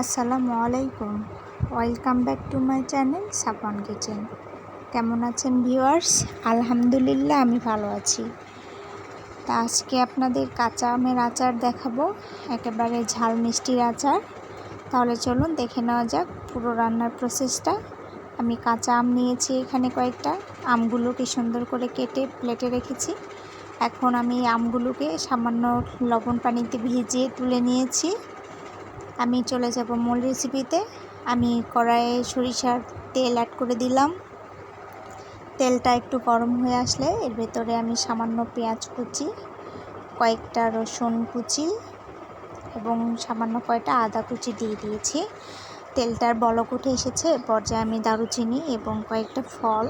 আসসালামু আলাইকুম। Welcome back to my channel Sapan kitchen কেমন আছেন ভিউয়ার্স আলহামদুলিল্লাহ, আমি ভালো আছি। তা আজকে আপনাদের কাঁচা আমের আচার দেখাবো। একেবারে ঝাল মিষ্টির আচার। তাহলে চলুন দেখে নেওয়া যাক পুরো রান্নার প্রসেসটা আমি কাঁচা আম নিয়েছি এখানে কয়েকটা। আমগুলোকে সুন্দর করে কেটে প্লেটে রেখেছি। এখন আমি আমগুলোকে সামান্য লবণ পানিতে ভিজিয়ে তুলে নিয়েছি। আমি চলে যাব মূল রেসিপিতে আমি কড়াইয়ে সরিষার তেল অ্যাড করে দিলাম। তেলটা একটু গরম হয়ে আসলে এর ভেতরে আমি সামান্য পেঁয়াজ কুচি, কয়েকটা রসুন কুচি এবং সামান্য কয়েকটা আদা কুচি দিয়ে দিয়েছি। তেলটার বলক উঠে এসেছে পর্যায়ে আমি দারুচিনি এবং কয়েকটা ফল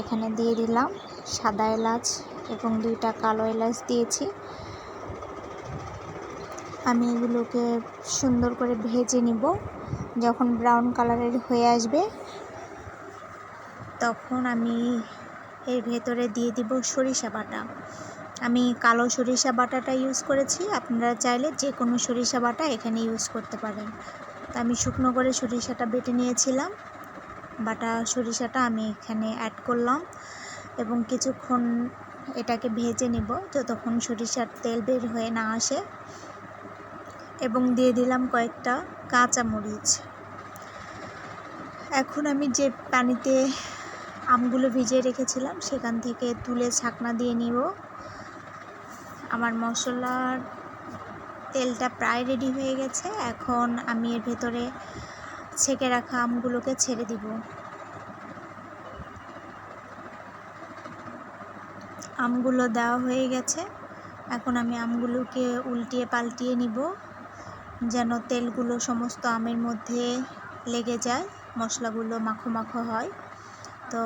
এখানে দিয়ে দিলাম। সাদা এলাচ এবং দুইটা কালো এলাচ দিয়েছি। আমি এগুলোকে সুন্দর করে ভেজে নিব। যখন ব্রাউন কালারের হয়ে আসবে, তখন আমি এর ভেতরে দিয়ে দিব সরিষা বাটা। আমি কালো সরিষা বাটাটা ইউজ করেছি, আপনারা চাইলে যে কোনো সরিষা বাটা এখানে ইউজ করতে পারেন। তা আমি শুকনো করে সরিষাটা বেটে নিয়েছিলাম। বাটা সরিষাটা আমি এখানে অ্যাড করলাম এবং কিছুক্ষণ এটাকে ভেজে নিব। যতক্ষণ সরিষার তেল বের হয়ে না আসে এবং দিয়ে দিলাম কয়েকটা কাঁচা মরিচ। এখন আমি যে পানিতে আমগুলো ভিজিয়ে রেখেছিলাম, সেখান থেকে তুলে ছাকনা দিয়ে নিব। আমার মশলার তেলটা প্রায় রেডি হয়ে গেছে। এখন আমি এর ভেতরে ছেঁকে রাখা আমগুলোকে ছেড়ে দিব। আমগুলো দেওয়া হয়ে গেছে। এখন আমি আমগুলোকে উল্টিয়ে পাল্টিয়ে নিব। যেন তেলগুলো সমস্ত আমের মধ্যে লেগে যায়, মশলাগুলো মাখো মাখো হয়। তো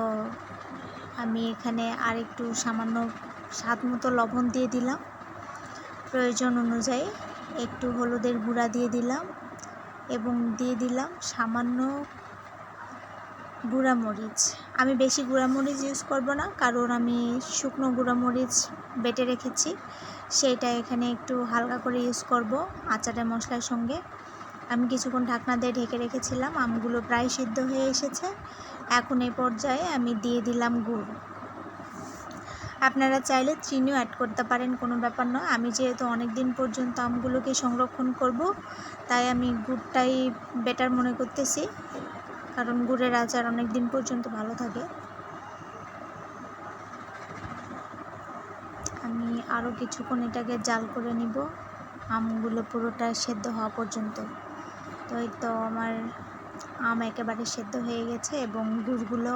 আমি এখানে আর একটু সামান্য স্বাদ মতো লবণ দিয়ে দিলাম। প্রয়োজন অনুযায়ী একটু হলুদের গুঁড়া দিয়ে দিলাম এবং দিয়ে দিলাম সামান্য গুঁড়ামরিচ আমি বেশি গুঁড়ামরিচ ইউজ করব না, কারণ আমি শুকনো গুঁড়ামরিচ বেটে রেখেছি। সেইটা এখানে একটু হালকা করে ইউজ করব আচারের মশলার সঙ্গে। আমি কিছুক্ষণ ঢাকনা দিয়ে ঢেকে রেখেছিলাম, আমগুলো প্রায় সিদ্ধ হয়ে এসেছে। এখন এই পর্যায়ে আমি দিয়ে দিলাম গুড়। আপনারা চাইলে চিনিও অ্যাড করতে পারেন, কোনো ব্যাপার নয়। আমি যেহেতু অনেক দিন পর্যন্ত আমগুলোকে সংরক্ষণ করব, তাই আমি গুড়টাই বেটার মনে করতেছি। কারণ গুড়ের আচার অনেক দিন পর্যন্ত ভালো থাকে। আমি আরও কিছুক্ষণ এটাকে জাল করে নিব। আমগুলো পুরোটা সেদ্ধ হওয়া পর্যন্ত। তো এই তো আমার আম একেবারে সেদ্ধ হয়ে গেছে এবং গুড়গুলো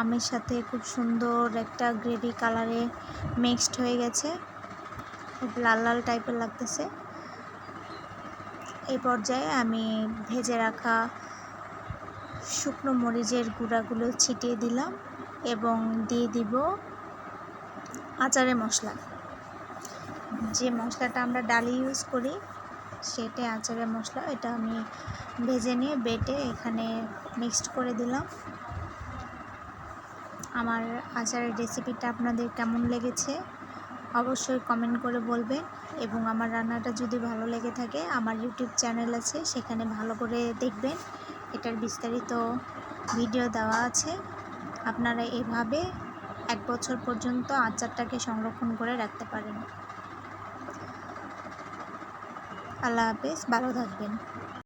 আমের সাথে খুব সুন্দর একটা গ্রেভি কালারে মিক্সড হয়ে গেছে। খুব লাল লাল টাইপের লাগতেছে। এই পর্যায়ে আমি ভেজে রাখা শুকনো মরিচের গুঁড়াগুলো ছিটিয়ে দিলাম এবং দিয়ে দিব আচারের মশলা। যে মশলাটা আমরা ডালি ইউজ করি, সেটা আচারের মশলা, এটা আমি ভেজে নিয়ে বেটে এখানে মিক্সড করে দিলাম। আমার আচারের রেসিপিটা আপনাদের কেমন লেগেছে, অবশ্যই কমেন্ট করে বলবেন এবং আমার রান্নাটা যদি ভালো লেগে থাকে, আমার ইউটিউব চ্যানেল আছে, সেখানে ভালো করে দেখবেন। এটার বিস্তারিত ভিডিও দেওয়া আছে। আপনারা এভাবে এক বছর পর্যন্ত আচারটাকে সংরক্ষণ করে রাখতে পারেন। আল্লাহ হাফেজ, ভালো থাকবেন।